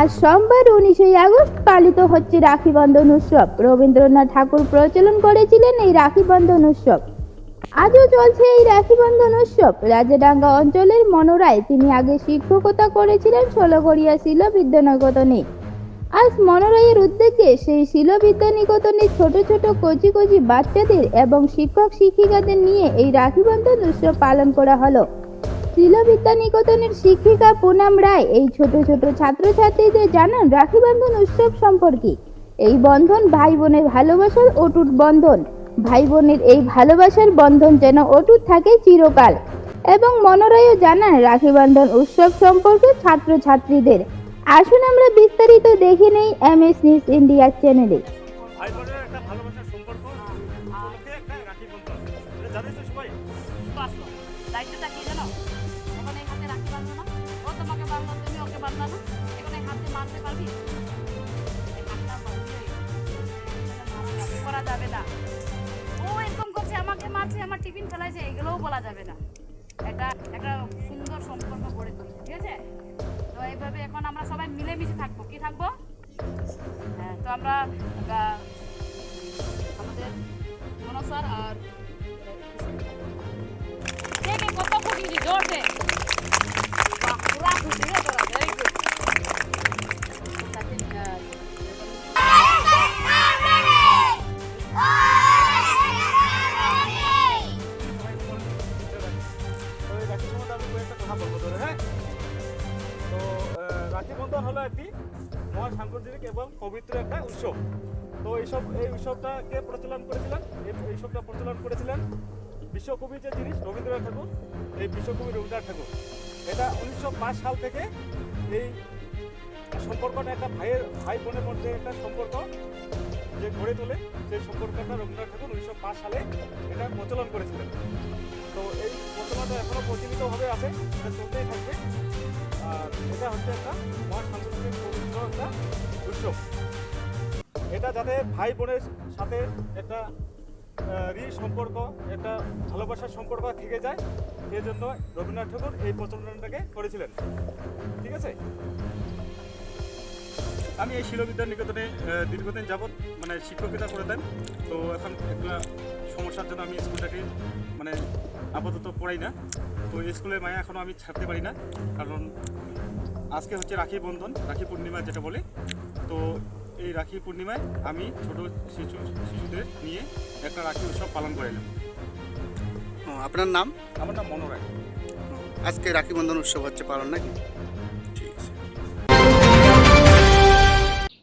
আজ সোমবার উনিশে আগস্ট পালিত হচ্ছে রাখি বন্ধন উৎসব। রবীন্দ্রনাথ ঠাকুর প্রচলন করেছিলেন এই রাখি বন্ধন উৎসব। আজও চলছে এই রাখি বন্ধন উৎসব। রাজাডাঙ্গা অঞ্চলের মনোরায় তিনি আগে শিক্ষকতা করেছিলেন ষোলগড়িয়া শিল বিদ্যানগতনে আজ মনোরায়ের উদ্যোগে সেই শিল বিদ্যানিকেতনের ছোট ছোট কচি কচি বাচ্চাদের এবং শিক্ষক শিক্ষিকাদের নিয়ে এই রাখি বন্ধন উৎসব পালন করা হলো। শিলবিদ্যা নিকেতনের শিক্ষিকা পুনাম রায় এই ছোট ছোট ছাত্রছাত্রীদের জানান রাখি বন্ধন উৎসব সম্পর্কে। এই বন্ধন ভাই বোনের ভালোবাসার অটুট বন্ধন। ভাই বোনের এই ভালোবাসার বন্ধন যেন অটুট থাকে চিরকাল। এবং মনোরায়ও জানান রাখি বন্ধন উৎসব সম্পর্কে ছাত্রছাত্রীদের। আসুন আমরা বিস্তারিত দেখে নেই এম এস নিউজ ইন্ডিয়ার চ্যানেলে। ভাই বোনের একটা ভালোবাসার সম্পর্ক উপলক্ষে একটা রাখি বন্ধন। এটা জানিস তো সবাই? আসলো। দায়িত্বটা কি জানো? রাখতে পারবে না। ও তোমাকে বাঁধলো তুমি ওকে বাঁধলা না। এখন এই হাতে মারতে পারবি? করা যাবে না। ও এরকম করছে, আমাকে মারছে, আমার টিফিন ফেলাইছে, এগুলোও বলা যাবে না। এটা একটা সুন্দর সম্পর্ক গড়ে তুলছে, ঠিক আছে? তো এইভাবে এখন আমরা সবাই মিলেমিশে থাকব। কি থাকব? হ্যাঁ তো আমরা আমাদের মনসার আর সম্বন্ধে কথা বলব তোদের হ্যাঁ? তো রাখি বন্ধন হলো একটি মহা সাংস্কৃতিক এবং পবিত্র একটা উৎসব। তো এইসব, এই উৎসবটাকে প্রচলন করেছিলেন? এই উৎসবটা প্রচলন করেছিলেন বিশ্বকবি যে জিনিস, রবীন্দ্রনাথ ঠাকুর। এই বিশ্বকবি রবীন্দ্রনাথ ঠাকুর। এটা উনিশশো পাঁচ সাল থেকে এই সম্পর্কটা একটা ভাইয়ের, ভাই বোনের মধ্যে একটা সম্পর্ক যে গড়ে তোলে সেই সম্পর্কটা রবীন্দ্রনাথ ঠাকুর উনিশশো পাঁচ সালে এটা প্রচলন করেছিলেন। তো এই প্রচলনটা এখনও প্রচলিতভাবে আছে, এটা চলতেই থাকবে। আর এটা হচ্ছে একটা মহা সাংস্কৃতিক পবিত্র একটা উৎসব। এটা যাতে ভাই বোনের সাথে একটা রি সম্পর্ক, একটা ভালোবাসার সম্পর্ক থেকে যায়, সেই জন্য রবীন্দ্রনাথ ঠাকুর এই প্রচলনটাকে করেছিলেন। ঠিক আছে? আমি এই শিলবিদ্যা নিকেতনে দীর্ঘদিন যাবৎ মানে শিক্ষকতা করে দেন। তো এখন একটা সমস্যার জন্য আমি স্কুলটাকে মানে আপাতত পড়াই না। তো স্কুলের মায়া এখনও আমি ছাড়তে পারি না। কারণ আজকে হচ্ছে রাখি বন্ধন রাখি পূর্ণিমা যেটা বলে। তো এই রাখি পূর্ণিমায় আমি ছোট শিশু শিশুদের নিয়ে একটা রাখি উৎসব পালন করাইলাম আপনার নাম? আমার নাম মনোরায় আজকে রাখি বন্ধন উৎসব হচ্ছে পালন নাকি?